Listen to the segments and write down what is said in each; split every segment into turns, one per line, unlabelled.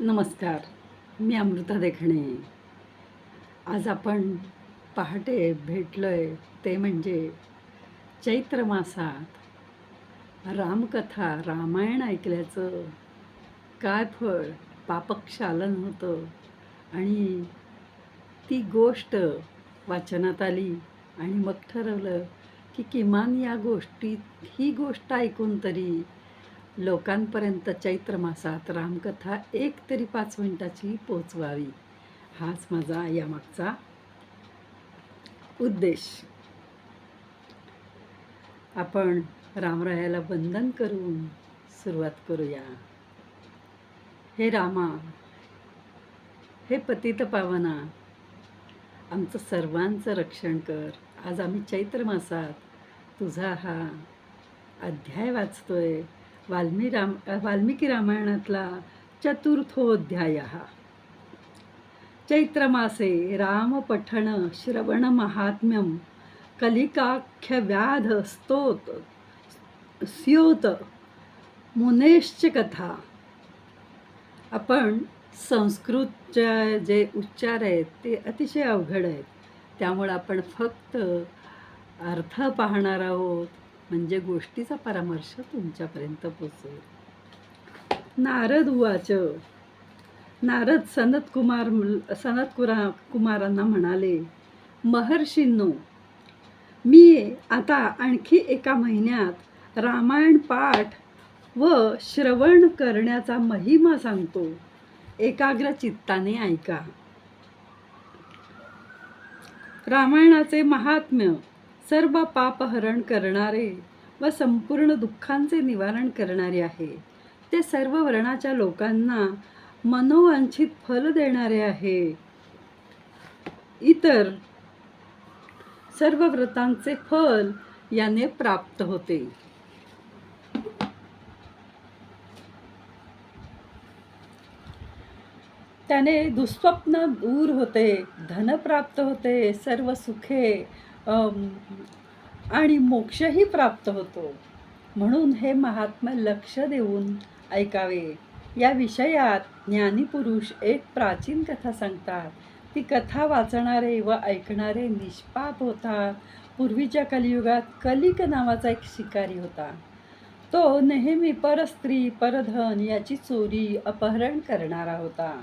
नमस्कार मी अमृता देखणे. आज आपण पहाटे भेटलो आहे ते म्हणजे चैत्र मासात रामकथा रामायण ऐकल्याचं काय फळ पापक्षालन होतं आणि ती गोष्ट वाचनात आली आणि मग ठरवलं की किमान या गोष्टीत ही गोष्ट ऐकून तरी लोकांपर्यंत चैत्र मासात रामकथा एक तरी पाच मिनिटाची पोचवावी हाच माझा यामागचा उद्देश. आपण रामरायाला वंदन करून सुरुवात करूया. हे रामा हे पतित पावना आमचं सर्वांचं रक्षण कर. आज आम्ही चैत्र मासात तुझा हा अध्याय वाचतोय. वाल्मी राम वाल्मिकी रामायणातला चतुर्थोध्याय. चैत्रमासे रामपठण श्रवण कलिकाख्यव्याध कलिकाख्य व्याध स्तोत स्योत मुनेश्च कथा. आपण संस्कृतच्या जे उच्चार आहेत ते अतिशय अवघड आहेत. त्यामुळं आपण फक्त अर्थ पाहणार आहोत. म्हणजे गोष्टीचा परामर्श तुमच्यापर्यंत पोचेल नारद उवाच. नारद सनत कुमार सनत कुरा कुमारांना म्हणाले महर्षींनो मी आता आणखी एका महिन्यात रामायण पाठ व श्रवण करण्याचा महिमा सांगतो. एकाग्र चित्ताने ऐका. रामायणाचे महात्म्य सर्व पापहरण करणारे व संपूर्ण दुःखांचे निवारण करणारे आहे. ते सर्व वर्णाच्या लोकांना मनोवांछित फल देणारे आहे. इतर सर्व व्रतांचे फल याने प्राप्त होते. त्याने दुःस्वप्न दूर होते धन प्राप्त होते सर्व सुखे आणि मोक्षही प्राप्त होतो. म्हणून हे महात्मा लक्ष देऊन ऐकावे. या विषयात ज्ञानीपुरुष एक प्राचीन कथा सांगतात. ती कथा वाचणारे व ऐकणारे निष्पाप होतात. पूर्वीच्या कलियुगात कलिक नावाचा एक शिकारी होता. तो नेहमी परस्त्री परधन याची चोरी अपहरण करणारा होता.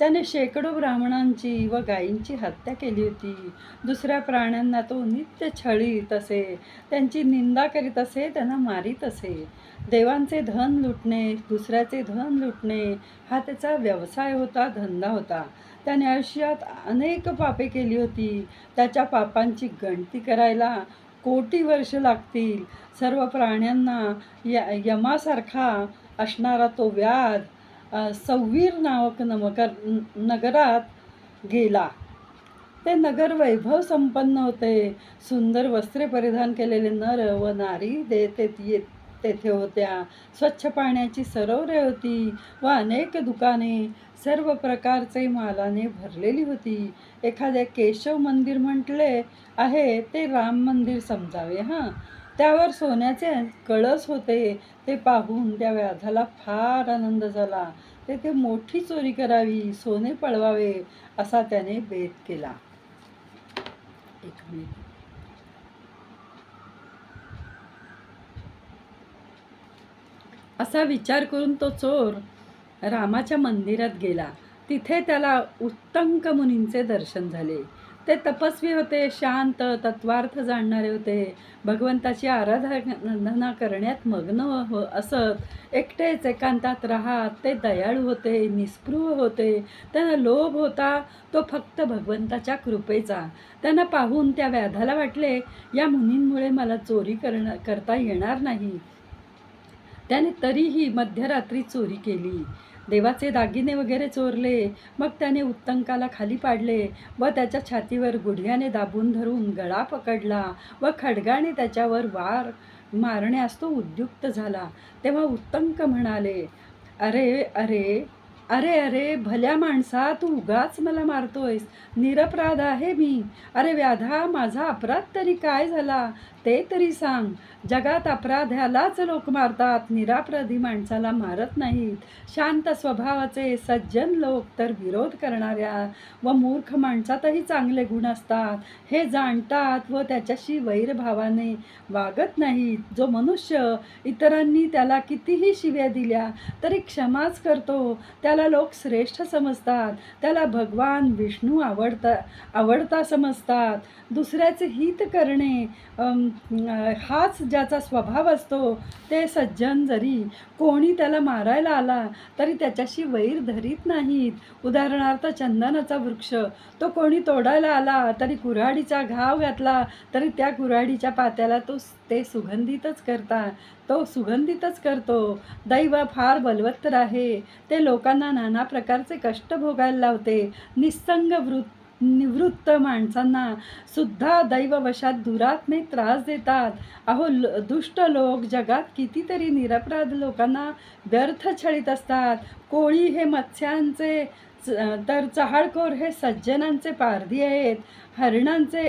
त्याने शेकडो ब्राह्मणांची व गायींची हत्या केली होती. दुसऱ्या प्राण्यांना तो नित्य छळीत असे त्यांची निंदा करीत असे त्यांना मारीत असे. देवांचे धन लुटणे दुसऱ्याचे धन लुटणे हा त्याचा व्यवसाय होता धंदा होता. त्याने आयुष्यात अनेक पापे केली होती. त्याच्या पापांची गणती करायला कोटी वर्ष लागतील. सर्व प्राण्यांना य यमासारखा असणारा तो व्याध सव्वीर नावक नमकर नगरात गेला. ते नगर वैभव संपन्न होते. सुंदर वस्त्रे परिधान केलेले नर व नारी दे तेथे तेथे होत्या. स्वच्छ पाण्याची सरोवरे होती व अनेक दुकाने. सर्व प्रकारचे मालाने भरलेली होती. एखाद्या केशव मंदिर म्हटले आहे ते राम मंदिर समजावे हां. त्यावर सोन्याचे कळस होते ते पाहून त्या व्याधाला फार आनंद झाला. तेथे मोठी चोरी करावी सोने पळवावे असा त्याने बेत केला. एक मिनिट. असा विचार करून तो चोर रामाच्या मंदिरात गेला. तिथे त्याला उत्तंक मुनींचे दर्शन झाले. ते तपस्वी होते शांत तत्वार्थ जाणणारे होते. भगवंताची आराधना करण्यात मग्न हो असत. एकटेच एकांतात राहत ते दयाळू होते निस्पृह होते. त्यांना लोभ होता तो फक्त भगवंताच्या कृपेचा. त्यांना पाहून त्या व्याधाला वाटले या मुनींमुळे मला चोरी करणं करता येणार नाही. त्याने तरीही मध्यरात्री चोरी केली. देवाचे दागिने वगैरे चोरले मग त्याने उत्तंकाला खाली पाडले व त्याच्या छातीवर गुढ्याने दाबून धरून गळा पकडला व खडगाने त्याच्यावर वार मारण्यास तो उद्युक्त झाला. तेव्हा उत्तंक म्हणाले अरे अरे अरे अरे भल्या माणसा तू उगाच मला मारतोयस. निरपराध आहे मी. अरे व्याधा माझा अपराध तरी काय झाला? ते तरी सांग. जगात अपराध्यालाच लोक मारतात. निरापराधी माणसाला मारत नाहीत. शांत स्वभावाचे सज्जन लोक तर विरोध करणाऱ्या व मूर्ख माणसातही चांगले गुण असतात. हे जाणतात व त्याच्याशी वैरभावाने वागत नाहीत. जो मनुष्य इतरांनी त्याला कितीही शिव्या दिल्या तरी क्षमाच करतो. त्याला लोक श्रेष्ठ समजतात त्याला भगवान विष्णू आवडता आवडता समजतात. दुसऱ्याचे हित करणे हाच ज्याचा स्वभाव असतो ते सज्जन जरी कोणी त्याला मारायला आला तरी त्याच्याशी वैर धरीत नाहीत. उदाहरणार्थ चंदनाचा वृक्ष तो कोणी तोडायला आला तरी कुऱ्हाडीचा घाव घातला तरी त्या कुऱ्हाडीच्या पात्याला तो ते सुगंधितच करता. तो सुगंधितच करतो. दैव फार बलवत्तर आहे. ते लोकांना नाना प्रकारचे कष्ट भोगायला लावते. निस्संग वृत्त निवृत्त माणसांना सुद्धा दैववशात दुरात्मे त्रास देतात. अहो ल दुष्ट लोक जगात कितीतरी निरपराध लोकांना व्यर्थ छळीत असतात. कोळी हे मत्स्यांचे तर चहाळखोर हे सज्जनांचे पारधी आहेत. हरणांचे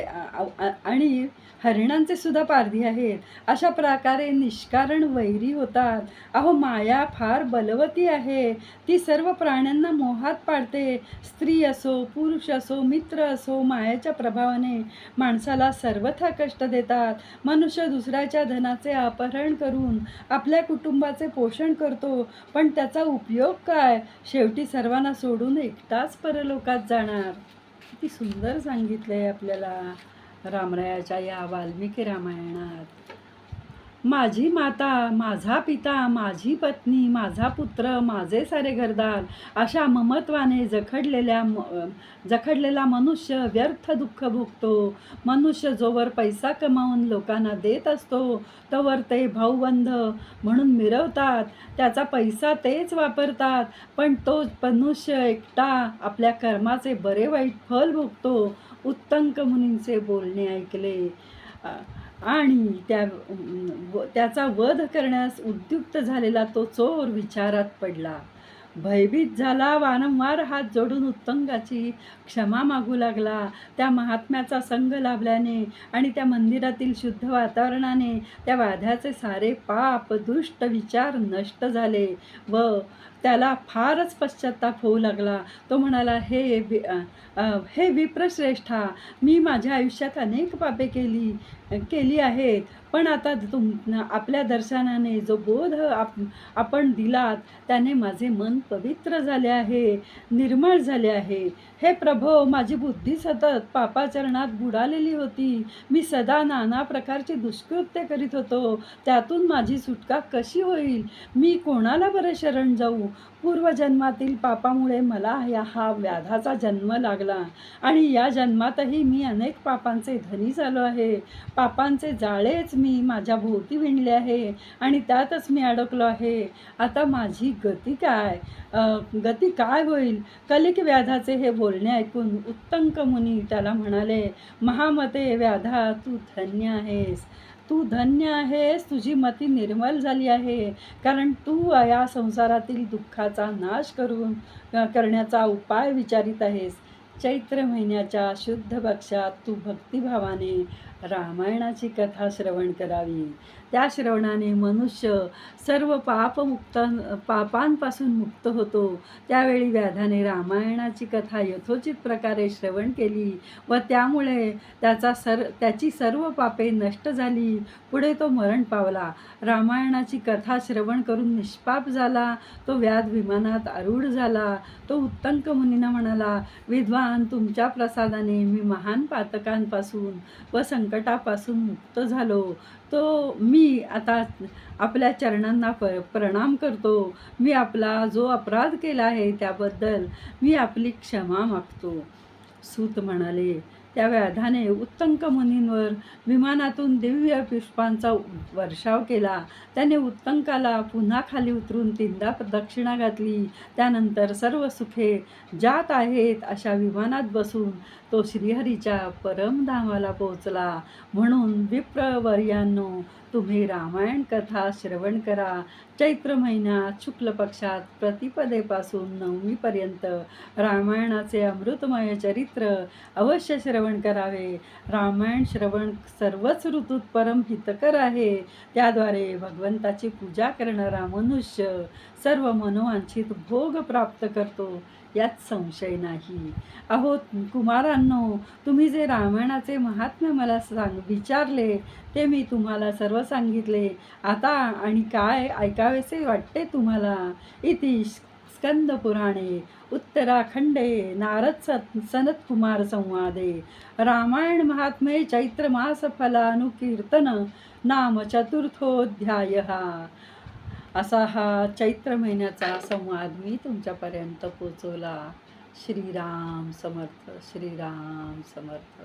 आणि हरिणांचे सुद्धा पारधी आहेत. अशा प्रकारे निष्कारण वैरी होतात. अहो माया फार बलवती आहे. ती सर्व प्राण्यांना मोहात पाडते. स्त्री असो पुरुष असो मित्र असो मायाच्या प्रभावाने माणसाला सर्वथा कष्ट देतात. मनुष्य दुसऱ्याच्या धनाचे अपहरण करून आपल्या कुटुंबाचे पोषण करतो. पण त्याचा उपयोग काय? शेवटी सर्वांना सोडून एकटाच परलोकात जाणार? किती सुंदर सांगितलं आहे आपल्याला रामरायाच्या या वाल्मिकी रामायणात. माझी माता माझा पिता माझी पत्नी माझा पुत्र माझे सारे घरदार अशा ममत्वाने जखडलेल्या म- जखडलेला मनुष्य व्यर्थ दुःख भोगतो. मनुष्य जोवर पैसा कमावून लोकांना देत असतो तोवर ते भाऊबंध म्हणून मिरवतात. त्याचा पैसा तेच वापरतात पण तो मनुष्य एकटा आपल्या कर्माचे बरे वाईट फल भोगतो. उत्तंक मुनींचे बोलणे ऐकले. आणि त्या व- त्याचा वध करण्यास उद्युक्त झालेला तो चोर विचारात पडला. भयभीत झाला वारंवार हात जोडून उत्तंगाची क्षमा मागू लागला. त्या महात्म्याचा संग लाभल्याने आणि त्या मंदिरातील शुद्ध वातावरणाने त्या वाध्याचे सारे पाप दुष्ट विचार नष्ट झाले व त्याला फारच पश्चाताप होऊ लागला. तो म्हणाला हे वि- हे विप्रश्रेष्ठा मी माझ्या आयुष्यात अनेक पापे केली केली आहेत पण आता तुम आपल्या दर्शनाने जो बोध आप आपण दिलात त्याने माझे मन पवित्र झाले आहे निर्मळ झाले आहे. हे प्रभो माझी बुद्धी सतत पापाचरणात बुडालेली होती. मी सदा नाना प्रकारची दुष्कृत्य करीत होतो. त्यातून माझी सुटका कशी होईल? मी कोणाला बरं शरण जाऊ? पूर्वजन्मातील पापामुळे मला या हा व्याधाचा जन्म लागला. आणि या जन्मातही मी अनेक पापांचे धनी झालो आहे. पापांचे जाळेच मी माझ्या भोवती विणले आहे आणि त्यातच मी अडकलो आहे. आता माझी गती काय? गती काय होईल? कलिक व्याधाचे हे बोलणे ऐकून उत्तंक मुनी त्याला म्हणाले महामते व्याधा तू धन्य आहेस. तू धन्य आहेस तुझी मती निर्मल झाली आहे. कारण तू या संसारातील दुःखाचा नाश करून करण्याचा उपाय विचारित आहेस. चैत्र महिन्याच्या शुद्ध पक्षात तू भक्तिभावाने रामायणाची कथा श्रवण करावी. त्या श्रवणाने मनुष्य सर्व पापमुक्त पापांपासून मुक्त होतो. त्यावेळी व्याधाने रामायणाची कथा यथोचित प्रकारे श्रवण केली व त्यामुळे त्याचा सर त्याची सर्व पापे नष्ट झाली. पुढे तो मरण पावला. रामायणाची कथा श्रवण करून निष्पाप झाला. तो व्याध विमानात आरूढ झाला. तो उत्तंक मुनीनं म्हणाला विद्वान तुमच्या प्रसादाने मी महान पातकांपासून व संकटापासून मुक्त झालो. तो मी आता आपल्या चरणांना प प्रणाम करतो. मी आपला जो अपराध केला आहे त्याबद्दल मी आपली क्षमा मागतो. सूत म्हणाले त्या व्याधाने उत्तंक मुनींवर विमानातून दिव्य पुष्पांचा वर्षाव केला. त्याने उत्तंकाला पुन्हा खाली उतरून तीनदा प्रदक्षिणा घातली. त्यानंतर सर्व सुखे जात आहेत अशा विमानात बसून तो श्रीहरीच्या परमधामाला पोहोचला. म्हणून विप्रवर्यांनो तुम्ही रामायण कथा श्रवण करा. चैत्र महिन्यात शुक्ल पक्षात प्रतिपदेपासून नवमीपर्यंत रामायणाचे अमृतमय चरित्र अवश्य श्रवण करावे. रामायण श्रवण सर्वच ऋतूत परम हितकर आहे. त्याद्वारे भगवंताची पूजा करणारा मनुष्य सर्व मनोवांछित भोग प्राप्त करतो. यात संशय नाही. अहो कुमारांनो तुम्ही जे रामायणाचे महात्म्य मला सांग विचारले ते मी तुम्हाला सर्व सांगितले. आता आणि काय ऐकावेसे वाटते तुम्हाला? इति स्कंद पुराणे उत्तराखंडे नारद सत सनत कुमार संवादे. रामायण महात्मे चैत्र मास फलानुकीर्तन नाम चतुर्थोऽध्यायः असा हा चैत्र महिन्याचा संवाद मी तुमच्यापर्यंत पोचवला. श्रीराम समर्थ श्रीराम समर्थ.